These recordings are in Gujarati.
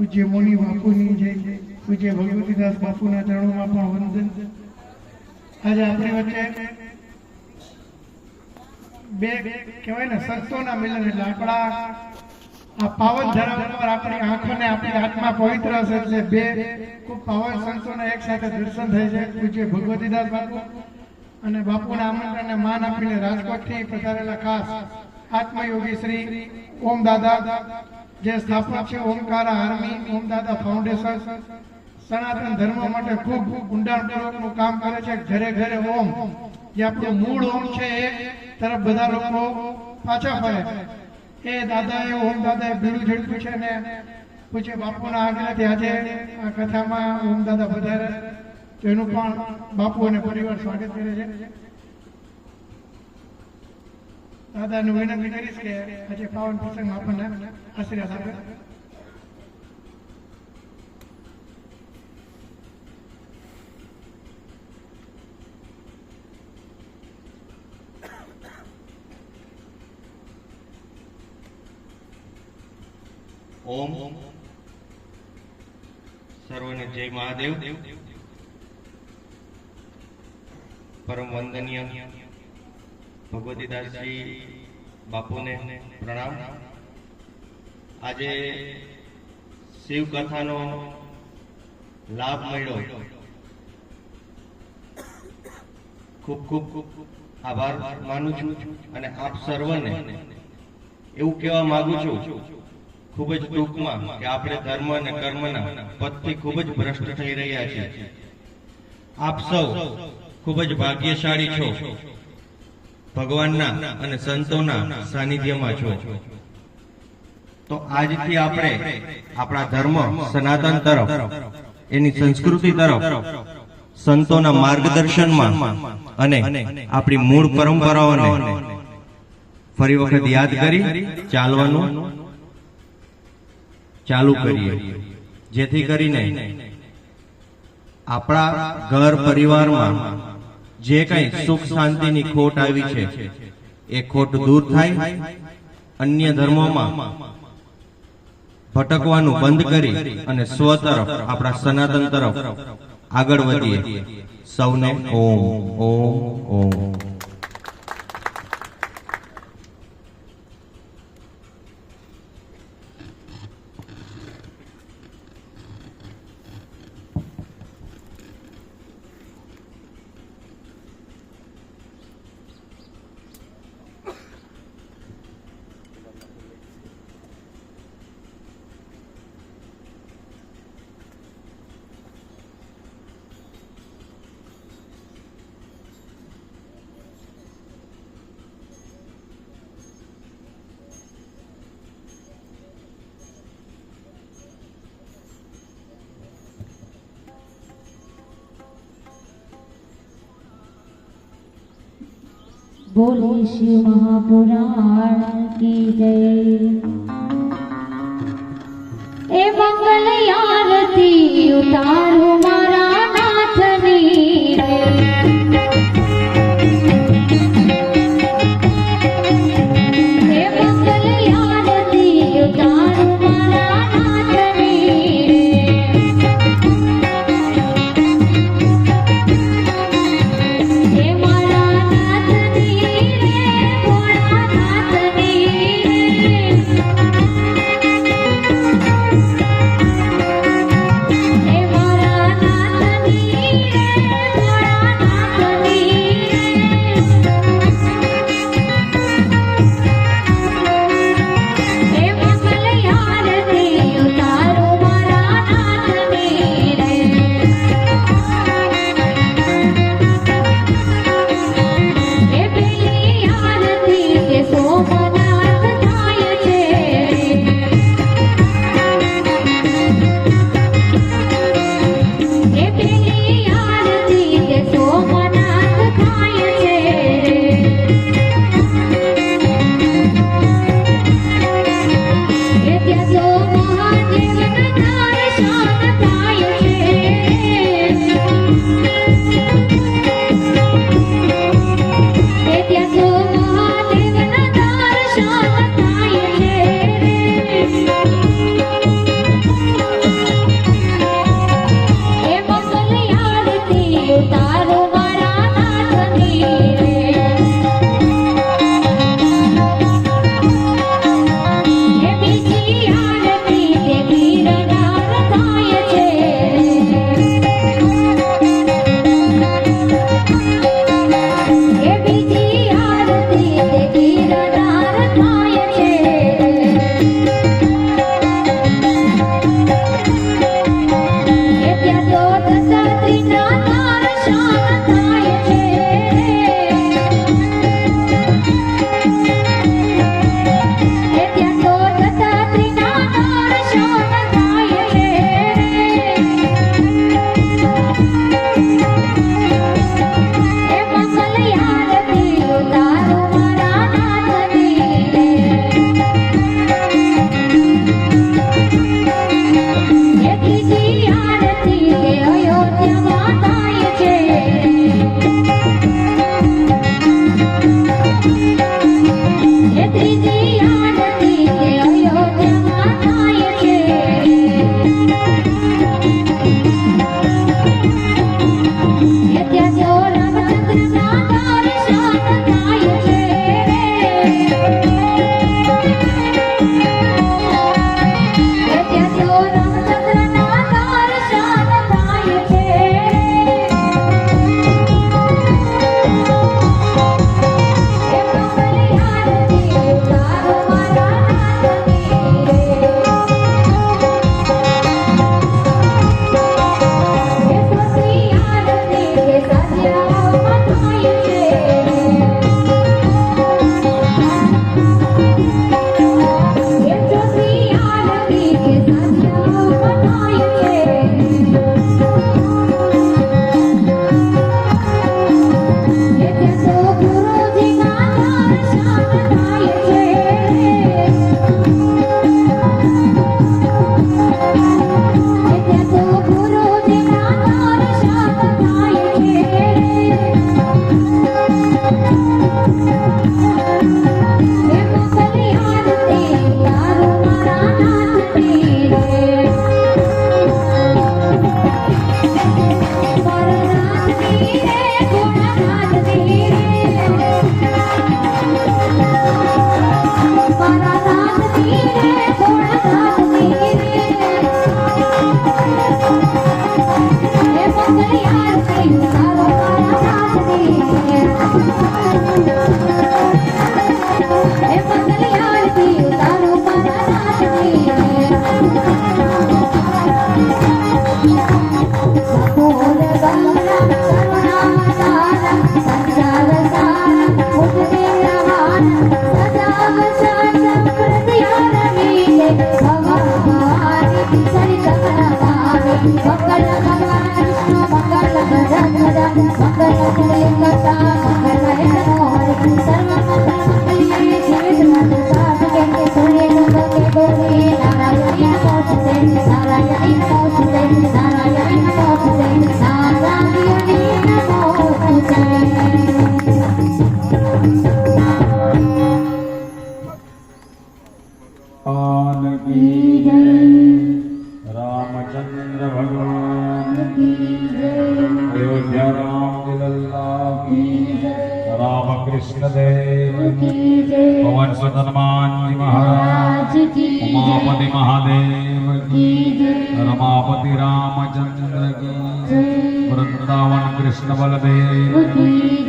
પૂજ્ય મુનિ બાપુની જય, પૂજ્ય ભગવતીદાસ બાપુના ચરણોમાં પણ વંદન. આજે આપણી વચ્ચે બે કહેવાય ને સંતોના મિલન એટલે આપણા આ પાવન ધરા ઉપર આપણી આંખો ને આપણી આત્મા પવિત્ર હશે એટલે બે ખૂબ પાવન સંતોના એક સાથે દર્શન થાય છે. પૂજ્ય ભગવતીદાસ બાપુ અને બાપુના આમંત્રણને માન આપીને રાજકોટથી પધારેલા ખાસ આત્મયોગી શ્રી ઓમ દાદા જે સ્થાપક છે, ઓમકારા, આર્મી ઓમ દાદા ફાઉન્ડેશન સનાતન ધર્મ માટે ખૂબ ઊંડાણપૂર્વકનું કામ કરે છે, ઘરે ઘરે ઓમ. જે આપણું મૂળ ઓમ છે, એ તરફ બધા લોકો પાછા ફરે. એ દાદાએ ઓમ દાદાએ બીડું ઝડપ્યું છે ને પૂછે, બાપુના આજ્ઞાથી આજે આ કથામાં ઓમ દાદા તો એનું પણ બાપુ અને પરિવાર સ્વાગત કરે છે. દાદાને વિનંતી કરીશ કે આજે પાવન પ્રસંગમાં આપણને આશીર્વાદ આપે. ઓમ. સર્વને જય મહાદેવ. પરમ વંદનીય. ભગવતીદાસજી બાપુને પ્રણામ. આજે શિવ કથાનો લાભ મળ્યો. ખૂબ ખૂબ આભાર માનું છું અને આપ સર્વને એવું કહેવા માંગુ છું, ખૂબ જ ટૂંકમાં કે આપણે ધર્મ અને કર્મના પદથી ખૂબ જ ભ્રષ્ટ થઈ રહ્યા છીએ. આપ સૌ ખૂબ જ ભાગ્યશાળી છો. ભગવાનના અને સંતોના સાનિધ્યમાં છો. તો આજથી આપણે આપણા ધર્મ સનાતન તરફ, એની સંસ્કૃતિ તરફ, સંતોના માર્ગદર્શનમાં અને આપણી મૂળ પરંપરાઓને ફરી વખત યાદ કરી, ચાલવાનું ચાલુ કરીએ. જેથી કરીને આપણા ઘર પરિવારમાં જે કઈ સુખ શાંતિની ખોટ આવી છે, એ ખોટ દૂર થાય, અન્ય ધર્મોમાં ભટકવાનું બંધ કરી અને સ્વ તરફ, આપણા સનાતન તરફ આગળ વધીએ. સૌને ઓમ ઓમ ઓમ. बोले शिव महापुराण की जय ए मंगल आरती उतारो मारा રામકૃષ્ણ દેવ કી જય પવન સુત હનુમાનજી મહારાજ ઉમાપતિ મહાદેવ રમાપતિ રામચંદ્ર વૃંદાવન કૃષ્ણ બલદેવ કી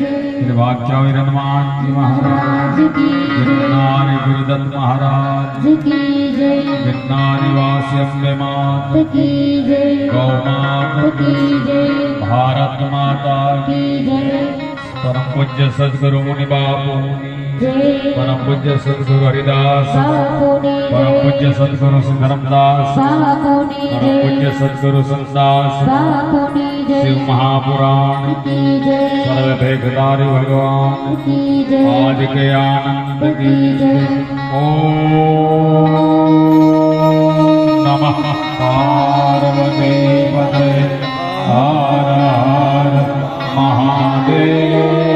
હનુમાનજી મહારાજ ગિરનારી ગુરુદત્ત મહારાજ ગિરનારી વાસી અંબે માત ગૌ માત ભારત માતા કી જય પરમ પૂજ્ય સદગુરુ મુનિ બાપુ. પરમ પૂજ્ય સદગુરુ હરિદાસ. પરમ પૂજ્ય સદગુરુ ધર્મદાસ બાપુની પરમ પૂજ્ય સદગુરુ સંતદાસ શિવ મહાપુરાણ. સર્વ ભેગધારી ભગવાન. આજ કે આનંદ કી જય. નમઃ. પાર્વતી પદે હર હર મહાદેવ